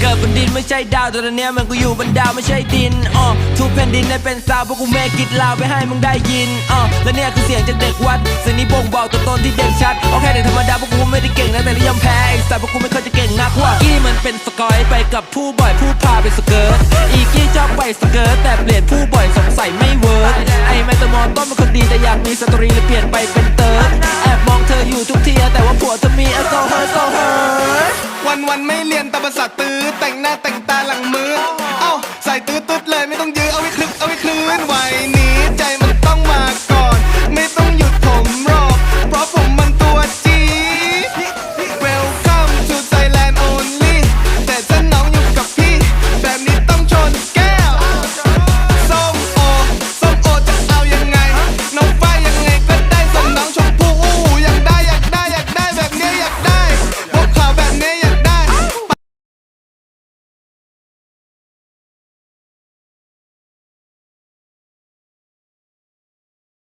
เกิดบนดินไม่ใช่ดาวแต่ตอนเนี้ยมันกูอยู่บนดาวไม่ใช่ดินอ๋อทุกแผ่นดินได้เป็นซาวพวกกูเมกิดลาวไปให้มึงได้ยินอ๋อและเนี่ยคือเสียงจากเด็กวัดเสียงนี้บ่งบอกตัวตนที่เด่นชัดโอเคเด็กธรรมดาพวกกูไม่ได้เก่งนะแต่นิยมแพ้ไอ้สัตว์พวกกูไม่เคยจะเก่งนักว่ากี้มันเป็นสกอยไปกับผู้บ่อยผู้พาไปสเกิร์ตอีกี้ชอบไปสเกิร์ตแต่เปลี่ยนผู้บ่อยสงสัยไม่เวิร์กไอ้แมตามอนต้นเป็นคนดีแต่อยากมีสตรีเลยเปลี่ยนไปเป็นเติร์ดแอบมอง วันวันไม่เรียนตาประสาตื้อแต่งหน้าแต่งตาหลังมือ เอ้าใส่ตื้อตึ๊ดเลยไม่ต้องยื้อเอาไว้คลึกเอาไว้คลื่นไหว